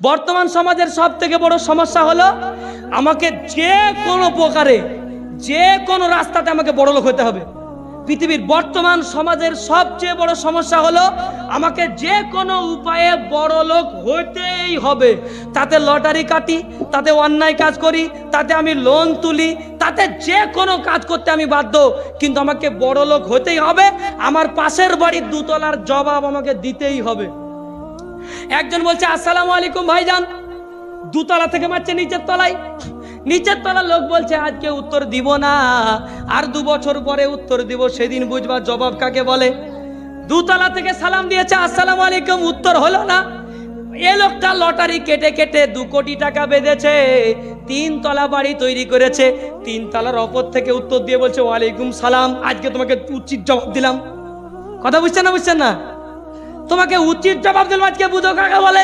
বর্তমান সমাজের সব থেকে বড় সমস্যা হলো আমাকে যে কোনো প্রকারে যে কোনো রাস্তাতে আমাকে বড় লোক হতে হবে। পৃথিবীর বর্তমান সমাজের সবচেয়ে বড় সমস্যা হলো আমাকে যে কোনো উপায়ে বড় লোক হইতেই হবে। তাতে লটারি কাটি, তাতে অন্যায় কাজ করি, তাতে আমি লোন তুলি, তাতে যে কোনো কাজ করতে আমি বাধ্য। কিন্তু আমাকে বড় লোক হতেই হবে, আমার পাশের বাড়ির দুতলার জবাব আমাকে দিতেই হবে। একজন বলছে, আসসালামু আলাইকুম ভাইজান। দুতলা থেকে মারছে নিচের তলায়। নিচের তলার লোক বলছে আজকে উত্তর দিব না। আর দু বছর পরে উত্তর দিব, সেদিন বুঝবার জবাব কাকে বলে? দুতলা থেকে সালাম দিয়েছে, আসসালামু আলাইকুম, উত্তর হলো না। এ লোকটা লটারি কেটে কেটে দু কোটি টাকা বেঁধেছে, তিন তলা বাড়ি তৈরি করেছে, তিন তলার অপর থেকে উত্তর দিয়ে বলছে, ওয়ালাইকুম সালাম, আজকে তোমাকে উচিত জবাব দিলাম। কথা বুঝছেন না বুঝছেন না? তোমাকে উচিত জবাব দিলাম আজকে বুঝো কাকে বলে?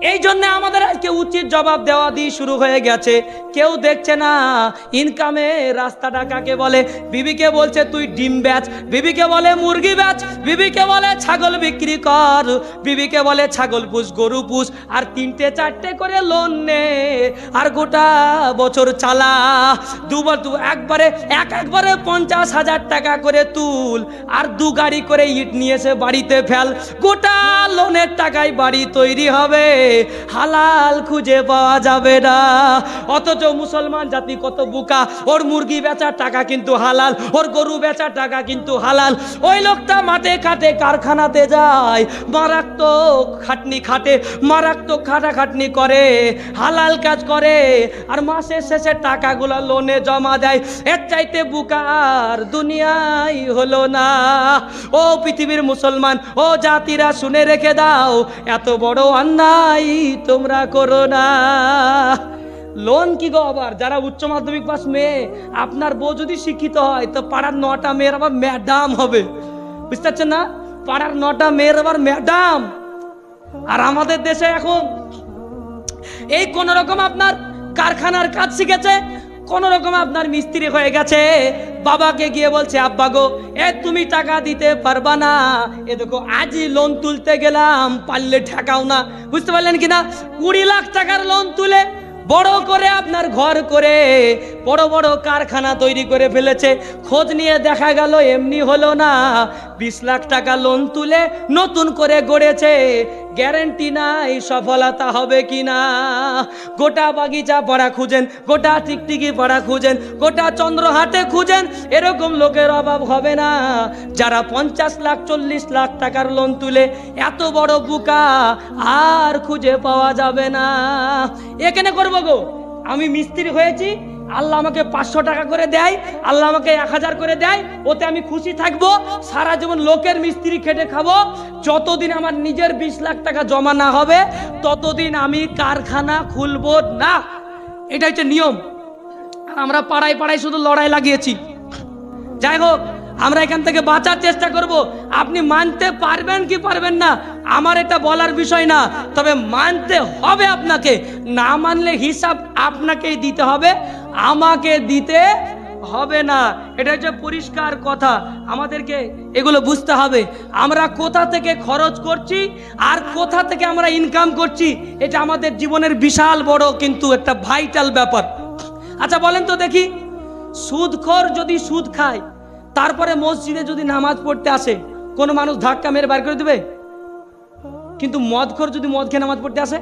এই জন্য আমাদের আজকে উচিত জবাব দেওয়া দিয়ে শুরু হয়ে গেছে। কেউ দেখছে না ইনকামে রাস্তাটা কাকে বলে? বিবিকে বলছে, তুই ডিম ব্যাচ বিবিকে বলে, মুরগি ব্যাচ বিবিকে বলে, ছাগল বিক্রি কর। বিবিকে বলে, ছাগল পুষ, গরু পুষ। আর তিনটে চারটে করে লোন নে। আর গোটা বছর চালা। দুবার দু, একবারে, এক একবারে পঞ্চাশ হাজার টাকা করে তুল। আর দু গাড়ি করে ইট নিয়ে এসে বাড়িতে ফেল। গোটা লোনের টাকায় বাড়ি তৈরি হবে। হালাল খুঁজে পাওয়া যাবে না। অথচ মুসলমান জাতি কত বুকা। ওর মুরগি বেচার টাকা কিন্তু হালাল, ওর গরু বেচার টাকা কিন্তু হালাল। ওই লোকটা মাঠে খাটে কারখানাতে যায়, মারাত্মক খাটনি খাটে, মারাত্মক খাটাখাটনি করে, হালাল কাজ করে, আর মাসের শেষে টাকাগুলো লোনে জমা দেয়। এর চাইতে বুকা দুনিয়াই হলো না। ও পৃথিবীর মুসলমান, ও জাতিরা শুনে রেখে দাও, এত বড় অন্যায় তোমরা করো না। লোন কি গো আবার? যারা উচ্চ মাধ্যমিক পাস মেয়ে, আপনার বউ যদি শিক্ষিত হয়, তো পাড়ার নটা মেয়ের আবার ম্যাডাম হবে। বুঝতে পারছেন না? পাড়ার নটা মেয়ের আবার ম্যাডাম। আর আমাদের দেশে এখন এই কোন রকম আপনার কারখানার কাজ শিখেছে কোন রকম আপনার মিস্ত্রি হয়ে গেছে। বাবাকে গিয়ে বলছে, আব্বা গো, এ তুমি টাকা দিতে পারবা না। এ দেখো, আজই লোন তুলতে গেলাম, পারলে ঠেকাও না। বুঝতে পারলেন কিনা? কুড়ি লাখ টাকার লোন তুলে বড় করে আপনার ঘর করে বড় বড় কারখানা তৈরি করে ফেলেছে। খোঁজ নিয়ে দেখা গেল, এমনি হলো না। বিশ লাখ টাকা লোন তুলে নতুন করে গড়েছে। গ্যারেন্টি নাই সফলতা হবে কি না গোটা বাগিচা পাড়া খুঁজেন, গোটা টিকটিকি পাড়া খুঁজেন, গোটা চন্দ্রহাটে খুঁজেন, এরকম লোকের অভাব হবে না। যারা পঞ্চাশ লাখ, চল্লিশ লাখ টাকার লোন তুলে এত বড় বুকা আর খুঁজে পাওয়া যাবে না। এখানে করব গো। আমি মিস্ত্রি হয়েছি আল্লাহ আমাকে পাঁচশো টাকা করে দেয়, আল্লাহ আমাকে এক হাজার করে দেয়, ওতে আমি খুশি থাকব, সারা জীবন লোকের মিস্ত্রি খেটে খাব, যতদিন আমার নিজের বিশ লাখ টাকা জমা না হবে, ততদিন আমি কারখানা খুলব না। এটা হচ্ছে নিয়ম। আমরা পাড়ায় পাড়ায় শুধু লড়াই লাগিয়েছি। যাই হোক আমরা এখান থেকে বাঁচার চেষ্টা করব। আপনি মানতে পারবেন কি পারবেন না, আমার এটা বলার বিষয় না। তবে মানতে হবে আপনাকে, না মানলে হিসাব আপনাকেই দিতে হবে, আমাকে দিতে হবে না। এটা হচ্ছে পরিষ্কার কথা। আমাদেরকে এগুলো বুঝতে হবে। আমরা কোথা থেকে খরচ করছি আর কোথা থেকে আমরা ইনকাম করছি, এটা আমাদের জীবনের বিশাল বড় কিন্তু একটা ভাইটাল ব্যাপার। আচ্ছা বলেন তো দেখি। সুদখোর যদি সুদ খায় তারপরে মসজিদে যদি নামাজ পড়তে আসে, কোনো মানুষ ধাক্কা মেরে বার করে দেবে? কিন্তু মদ মদখোর যদি মদ খেয়ে নামাজ পড়তে আসে?